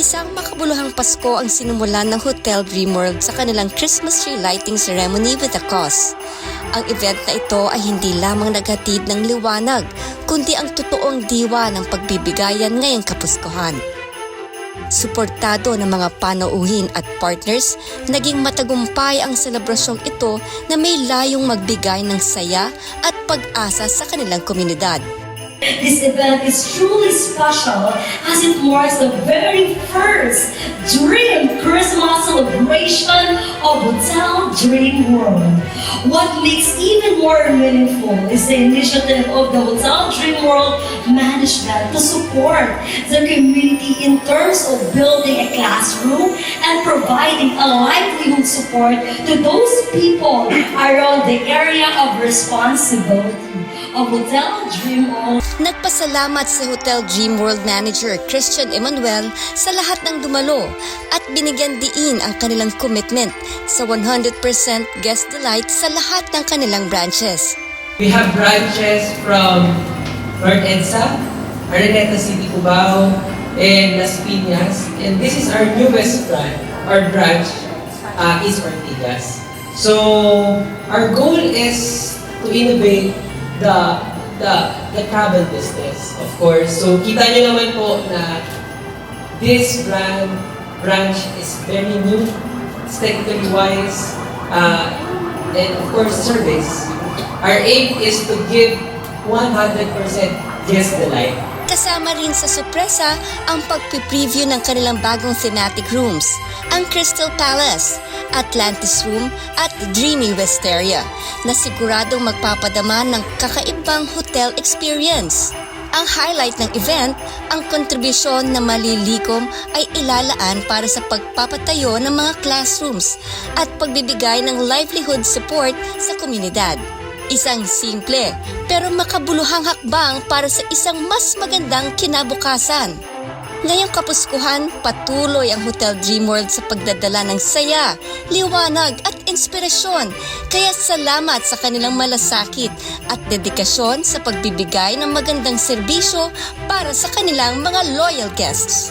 Isang makabuluhang Pasko ang sinumulan ng Hotel Dreamworld sa kanilang Christmas tree lighting ceremony with a cause. Ang event na ito ay hindi lamang naghatid ng liwanag, kundi ang totoong diwa ng pagbibigayan ngayong kapuskuhan. Suportado ng mga panauhin at partners, naging matagumpay ang selebrasyong ito na may layong magbigay ng saya at pag-asa sa kanilang komunidad. This event is truly special as it marks the very first Dream Christmas celebration of Hotel Dream World. What makes even more meaningful is the initiative of the Hotel Dream World management to support the community in terms of building a classroom and providing a livelihood support to those people around the area of responsibility of Hotel Dream World. Nagpasalamat si Hotel Dream World Manager Christian Emmanuel sa lahat ng dumalo at binigyan diin ang kanilang commitment sa 100% guest delight sa lahat ng kanilang branches. We have branches from North EDSA, Araneta City, Cubao, and Las Piñas. And this is our newest branch, our branch, uh, is Ortigas. So, our goal is to innovate the the the travel business, of course. So, kita nyo naman po na this brand branch is very new, technically wise, uh, and of course service. Our aim is to give 100% guest delight. Kasama rin sa sorpresa ang pagpipreview ng kanilang bagong thematic rooms, ang Crystal Palace, Atlantis Room at Dreamy Wisteria na siguradong magpapadama ng kakaibang hotel experience. Ang highlight ng event, ang kontribusyon na malilikom ay ilalaan para sa pagpapatayo ng mga classrooms at pagbibigay ng livelihood support sa komunidad. Isang simple pero makabuluhang hakbang para sa isang mas magandang kinabukasan. Ngayong kapuskuhan, patuloy ang Hotel Dreamworld sa pagdadala ng saya, liwanag at inspirasyon. Kaya salamat sa kanilang malasakit at dedikasyon sa pagbibigay ng magandang serbisyo para sa kanilang mga loyal guests.